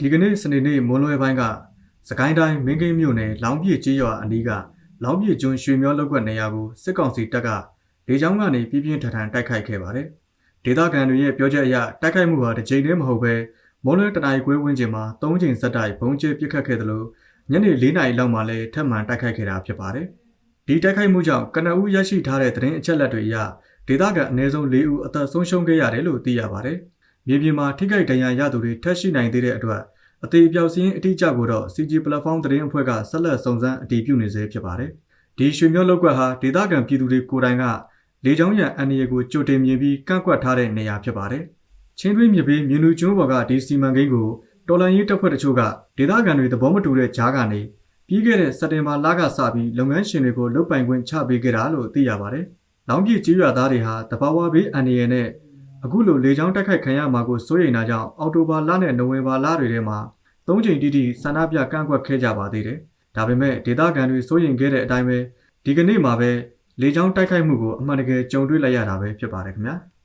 ဒီကနေ့စနေနေ့မွန်းလွဲပိုင်းကစကိုင်းတိုင်းမင်းကင်းမြို့နယ်လောင်းပြည့်ကျေးရွာအနီးကလောင်းပြည့်ကျွန်းရွှေမျောလောက်ကွက်နေရာကိုစစ်ကောင်စီတပ်ကလေကြောင်းကနေပြင်းပြင်းထန်ထန်တိုက်ခိုက်ခဲ့ပါတယ်။ဒေသခံတွေရဲ့ပြောချက်အရတိုက်ခိုက်မှုဟာတစ်ကြိမ်တည်းမဟုတ်ဘဲမွန်းလွဲတနာရီခွဲဝန်းကျင်မှာ၃ကြိမ်ဆက်တိုက်ဘုံကျဲပစ်ခတ်ခဲ့တယ်လို့ညနေ၄နာရီလောက်မှာလည်းထပ်မံတိုက်ခိုက်ခဲ့တာဖြစ်ပါတယ်။ဒီတိုက်ခိုက်မှုကြောင့်ကနအူးရရှိထားတဲ့သတင်းအချက်အလက်တွေအရဒေသခံအနည်းဆုံး၄ဦးအသက်ဆုံးရှုံးခဲ့ရတယ်လို့သိရပါတယ်။ မြေပြင်မှာထိခိုက်ဒဏ်ရာရသူတွေထပ်ရှိနိုင်သေးတဲ့အတွက်အသေးအပြောက်စင်းအတိအကျကိုတော့ CG Platform သတင်းအဖွဲ့ကဆက်လက်စုံစမ်းအတည်ပြုနေစေဖြစ်ပါတယ်။ဒီရွှေမျိုးလောက်ကွက်ဟာဒေသခံပြည်သူတွေကိုယ်တိုင်ကလေကြောင်းရန်အန္တရာယ်ကိုကြိုတင်မြင်ပြီးကန့်ကွက်ထားတဲ့နေရာဖြစ်ပါတယ်။ချင်းတွင်းမြေပေးမြင်းလူကျွန်းပေါ်ကဒီစီမံကိန်းကိုတော်လန်ရေးတပ်ဖွဲ့တချို့ကဒေသခံတွေသဘောမတူတဲ့ကြားကနေပြီးခဲ့တဲ့စက်တင်ဘာလကစပြီးလုပ်ငန်းရှင်တွေကိုလုတ်ပိုင်ခွင့်ချပေးခဲ့တာလို့သိရပါတယ်။လောင်ပြည့်ကြီးရွာသားတွေဟာတဘာဝဘေးအန္တရာယ်နဲ့ အခုလိုလေကြောင်းတိုက်ခိုက်ခံရမှာကိုစိုးရိမ်တာကြောင့်အော်တိုဘာလနဲ့နိုဝင်ဘာလတွေထဲမှာသုံးချိန်တိတိဆန္ဒပြကန့်ကွက်ခဲ့ကြပါသေးတယ်။ဒါပေမဲ့ဒေသခံတွေစိုးရိမ်ခဲ့တဲ့အတိုင်းပဲဒီကနေ့မှာပဲလေကြောင်းတိုက်ခိုက်မှုကိုအမှန်တကယ်ကြုံတွေ့လိုက်ရတာပဲဖြစ်ပါတယ်ခင်ဗျာ။